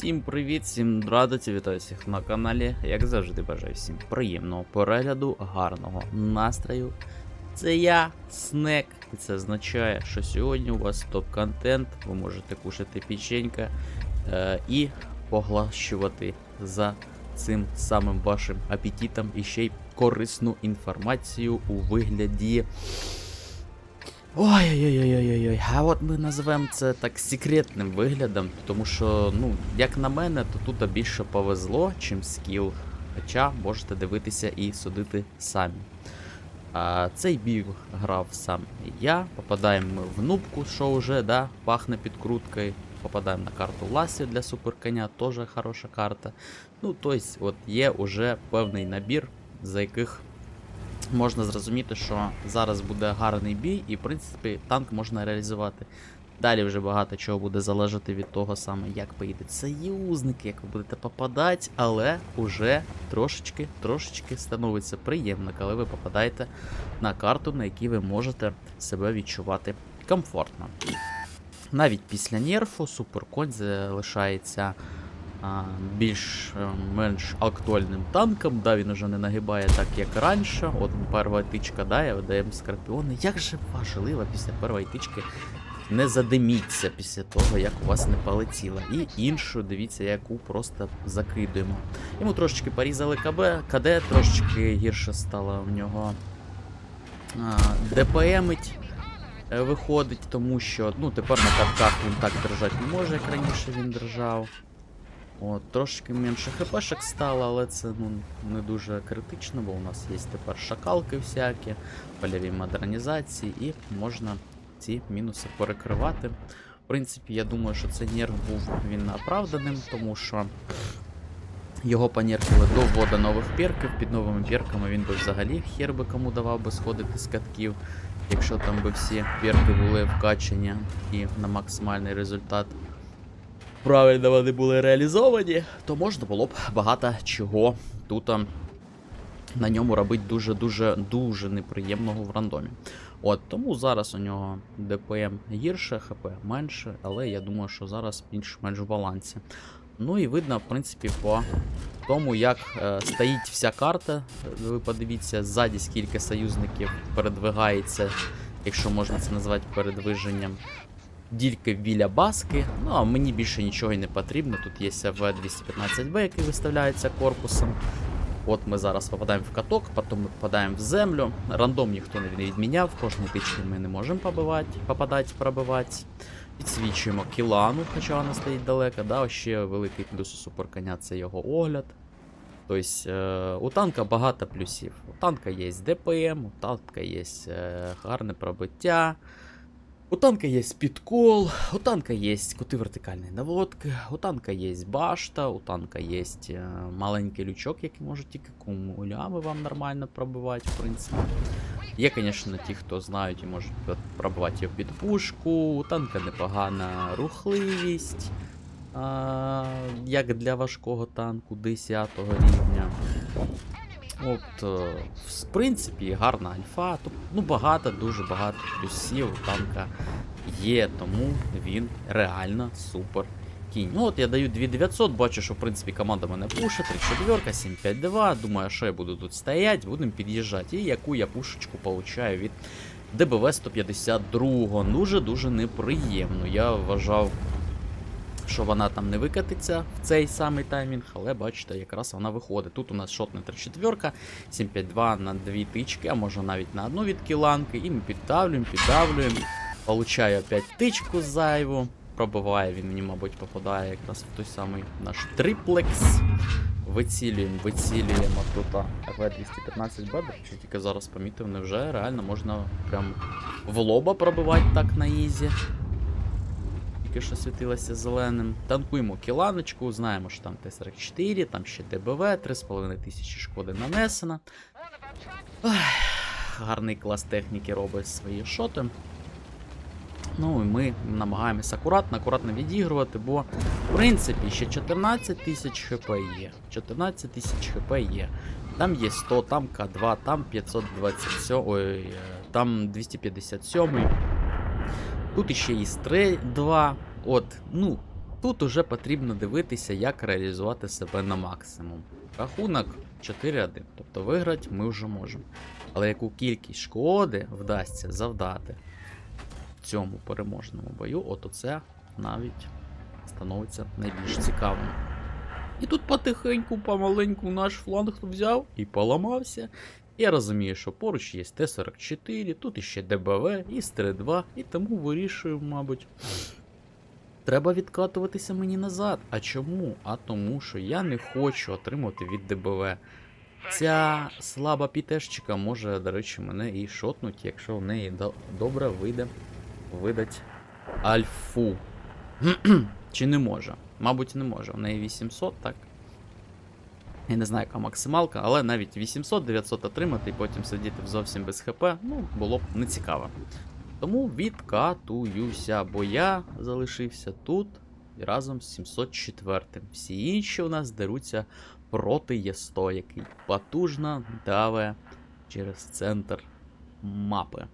Всім привіт, всім радоті, вітаю всіх на каналі. Як завжди бажаю всім приємного перегляду, гарного настрою. Це я, Снек, і це означає, що сьогодні у вас топ-контент, ви можете кушати печенька е, і поглощувати за цим самим вашим апетитом і ще й корисну інформацію у вигляді. Ой-ой-ой-ой-ой. А от ми назвемо це так секретним виглядом, тому що, ну, як на мене, то тут більше повезло, чим скіл. Хоча можете дивитися і судити самі. А, цей бій грав сам я. Попадаємо в нубку, що вже да, пахне підкруткою. Попадаємо на карту Ласі для суперконя, теж хороша карта. Ну, тобто, от є уже певний набір, за яких можна зрозуміти, що зараз буде гарний бій, і в принципі танк можна реалізувати. Далі вже багато чого буде залежати від того саме, як поїдуть союзники, як ви будете попадати, але уже трошечки, трошечки становиться приємно, коли ви попадаєте на карту, на якій ви можете себе відчувати комфортно. Навіть після нерфу суперконь залишається більш-менш актуальним танком. Да, він уже не нагибає так, як раніше. От перша тичка, да, я видаємо скорпіони. Як же важливо після першої тички не задиміться після того, як у вас не полетіло. І іншу, дивіться, яку просто закидуємо. Йому трошечки порізали КБ, КД, трошечки гірше стало в нього ДПМить. е, Виходить, тому що ну, тепер на катках він так держати не може, як раніше він держав. От, трошки менше хпшек стало, але це ну, не дуже критично, бо у нас є тепер шакалки всякі, польові модернізації, і можна ці мінуси перекривати. В принципі, я думаю, що цей нерв був він оправданим, тому що його понерфили до вводу нових перків. Під новими перками він би взагалі хер би кому давав би сходити з катків, якщо там би всі перки були вкачені і на максимальний результат правильно вони були реалізовані, то можна було б багато чого тут на ньому робити дуже-дуже дуже неприємного в рандомі. От тому зараз у нього ДПМ гірше, ХП менше, але я думаю, що зараз більш-менш в балансі. Ну і видно, в принципі, по тому, як е, стоїть вся карта. Ви подивіться, ззаді скільки союзників передвигається, якщо можна це назвати передвиженням. Дільки біля баски. Ну а мені більше нічого й не потрібно. Тут є АВ-215Б, який виставляється корпусом. От ми зараз попадаємо в каток, потім ми попадаємо в землю. Рандом ніхто не відміняв, кожної тички ми не можемо побивати, попадати, пробивати. Підсвічуємо кілану, хоча вона стоїть далеко. Да? Ще великий плюс у суперконя це його огляд. Тобто е, у танка багато плюсів. У танка є ДПМ, у танка є е, гарне пробиття. У танка є підкол, у танка є кути вертикальної наводки, у танка є башта, у танка є е, маленький лючок, який може тільки кумулями вам нормально пробивати, в принципі. Є, звісно, ті, хто знають і можуть пр- пробивати його під пушку. У танка непогана рухливість, а, як для важкого танку 10 рівня. От, е, в принципі, гарна альфа. Ну, багато, дуже багато плюсів у танка є, тому він реально супер кінь. Ну от я даю 2900, бачу, що в принципі команда мене пушить, 34, 752. Думаю, що я буду тут стояти, будемо під'їжджати. І яку я пушечку получаю від ДБВ 152. Дуже-дуже неприємно. Я вважав, що вона там не викатиться в цей самий таймінг, але бачите, якраз вона виходить. Тут у нас шотна 34, 752 на дві тички, а може навіть на одну від кіланки. І ми піддавлюємо, піддавлюємо. Получаю опять тичку зайву. Пробиває він мені, мабуть, попадає якраз в той самий наш триплекс. Вицілюємо, вицілюємо тут АВ-215 б що тільки зараз помітив, невже реально можна прям в лоба пробивати так на ізі. Тільки що світилося зеленим. Танкуємо кіланочку, знаємо, що там Т-44, там ще ДБВ, 3,5 тисячі шкоди нанесено. Гарний клас техніки робить свої шоти. Ну і ми намагаємося акуратно, акуратно відігрувати, бо в принципі ще 14 тисяч хп є. 14 тисяч хп є. Там є 100, там К2, там 527, ой, там 257. Тут іще і стрель 2. От, ну, Тут уже потрібно дивитися, як реалізувати себе на максимум. Рахунок 4-1, тобто виграти ми вже можемо. Але яку кількість шкоди вдасться завдати в цьому переможному бою, от оце навіть становиться найбільш цікавим. І тут потихеньку, помаленьку наш фланг взяв і поламався. Я розумію, що поруч є Т-44, тут іще ДБВ, і Стр-2, і тому вирішую, мабуть. Треба відкатуватися мені назад. А чому? А тому, що я не хочу отримати від ДБВ. Ця слаба пітешчика може, до речі, мене і шотнуть, якщо в неї до- добре вийде видать альфу. Чи не може? Мабуть, не може. У неї 800, так? Я не знаю, яка максималка, але навіть 800-900 отримати і потім сидіти зовсім без ХП, ну, було б не цікаво. Тому відкатуюся, бо я залишився тут разом з 704. Всі інші у нас деруться проти Є100, який потужно даве через центр мапи.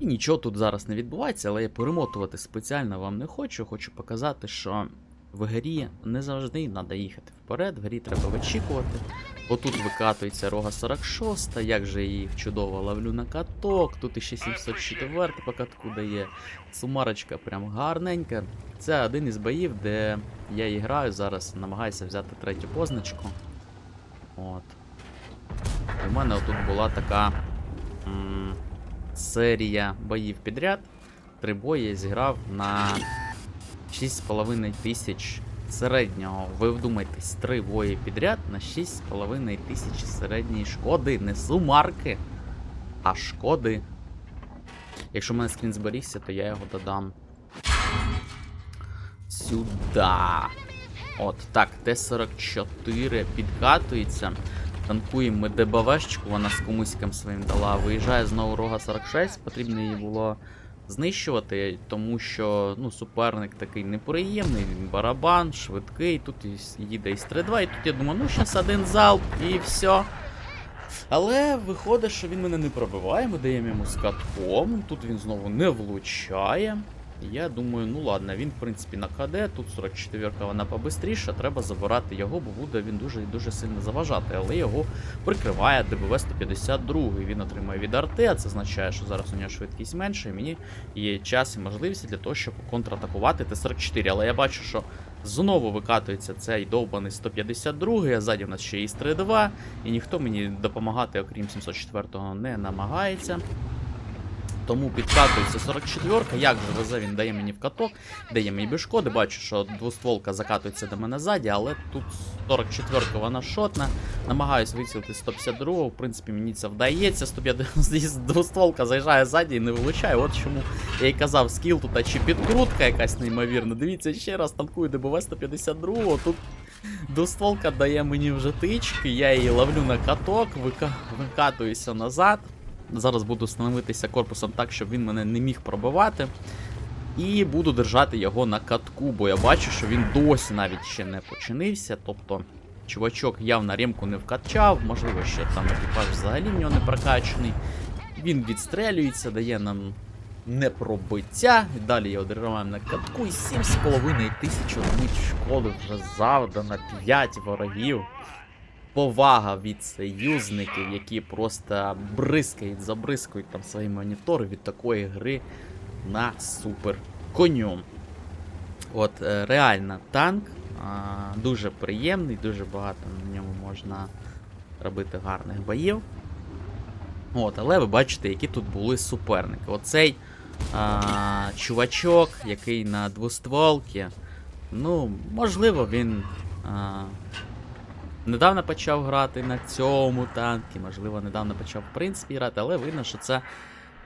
І нічого тут зараз не відбувається, але я перемотувати спеціально вам не хочу. Хочу показати, що в грі не завжди треба їхати вперед, в грі треба вичікувати. Отут викатується рога 46, як же її чудово ловлю на каток. Тут іще 704 по катку дає. Сумарочка прям гарненька. Це один із боїв, де я і граю зараз, намагаюся взяти третю позначку. От. В мене отут була така серія боїв підряд. Три бої я зіграв на 6,5 тисяч середнього. Ви вдумайтесь, три бої підряд на 6,5 тисяч середньої шкоди. Не сумарки, а шкоди. Якщо в мене скрін зберігся, то я його додам. Сюда. От, так, Т-44 підкатується. Танкуємо ми ДБВшечку, вона з кумуськом своїм дала. Виїжджає знову рога 46, потрібно її було знищувати, тому що ну, суперник такий неприємний, він барабан, швидкий, тут їде із 3-2, і тут я думаю, ну зараз один залп і все. Але виходить, що він мене не пробиває, ми даємо йому з катком, тут він знову не влучає. Я думаю, ну ладно, він в принципі на КД, тут 44-ка вона побистріша, треба забирати його, бо буде він дуже дуже сильно заважати. Але його прикриває ДБВ 152. Він отримує від арти, а це означає, що зараз у нього швидкість менша, і мені є час і можливість для того, щоб контратакувати Т-44. Але я бачу, що знову викатується цей довбаний 152, а ззаді у нас ще і 3-2, і ніхто мені допомагати, окрім 704-го, не намагається. Тому підкатується 44-ка. Як же везе, він дає мені в каток, дає мені без шкоди. Бачу, що двостволка закатується до мене ззаді, але тут 44-ка вона шотна. Намагаюсь вицілити 152-го. В принципі, мені це вдається. 150 двостволка заїжджає ззаді і не вилучає. От чому я й казав, скіл тут а чи підкрутка якась неймовірна. Дивіться, ще раз танкую ДБВ 152-го. Тут двостволка дає мені вже тички, я її ловлю на каток, вика... викатуюся назад. Зараз буду становитися корпусом так, щоб він мене не міг пробивати. І буду держати його на катку, бо я бачу, що він досі навіть ще не починився. Тобто, чувачок явно ремку не вкачав, можливо, ще там екіпаж взагалі в нього не прокачаний. Він відстрелюється, дає нам непробиття. Далі його держаємо на катку. І 7,5 тисяч одиниць шкоди вже завдано 5 ворогів повага від союзників, які просто бризкають, забризкають там свої монітори від такої гри на супер коню. От, е, реально танк дуже приємний, дуже багато на ньому можна робити гарних боїв. От, але ви бачите, які тут були суперники. Оцей а, чувачок, який на двостволці, ну, можливо, він. А, Недавно почав грати на цьому танкі, можливо, недавно почав в принципі грати, але видно, що це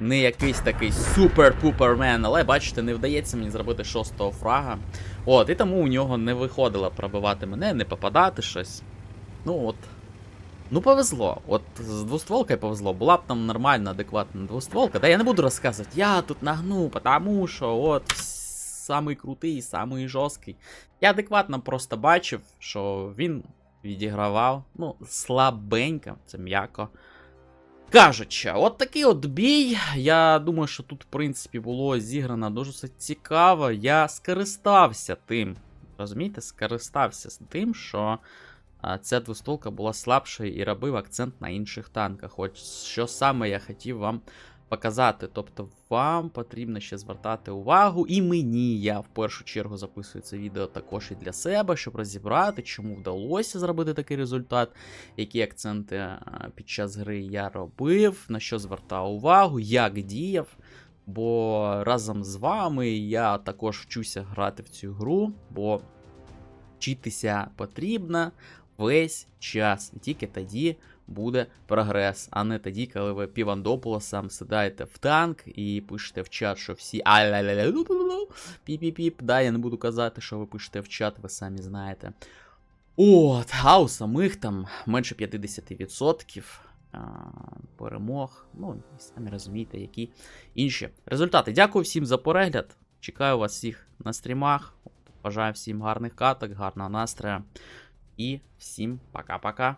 не якийсь такий супер-пупермен. Але бачите, не вдається мені зробити шостого фрага. От, і тому у нього не виходило пробивати мене, не попадати щось. Ну от. Ну, повезло. От з двостволкою повезло. Була б там нормальна, адекватна двостволка. Та я не буду розказувати, я тут нагну, потому що от самий крутий, самий жорсткий. Я адекватно просто бачив, що він відігравав, ну, слабенько, це м'яко. кажучи, от такий от бій. Я думаю, що тут, в принципі, було зіграно дуже цікаво. Я скористався тим. Розумієте, скористався з тим, що ця двостолка була слабшою і робив акцент на інших танках. От що саме я хотів вам показати. Тобто, вам потрібно ще звертати увагу, і мені я в першу чергу записую це відео також і для себе, щоб розібрати, чому вдалося зробити такий результат, які акценти під час гри я робив, на що звертав увагу, як діяв. Бо разом з вами я також вчуся грати в цю гру, бо вчитися потрібно весь час. І тільки тоді буде прогрес, а не тоді, коли ви півандополосом сідаєте в танк і пишете в чат, що всі піп-піп-піп. Да, я не буду казати, що ви пишете в чат, ви самі знаєте. От, а у самих там менше 50% перемог. Ну, самі розумієте, які інші результати. Дякую всім за перегляд. Чекаю вас всіх на стрімах. Бажаю всім гарних каток, гарного настрою. І всім пока-пока.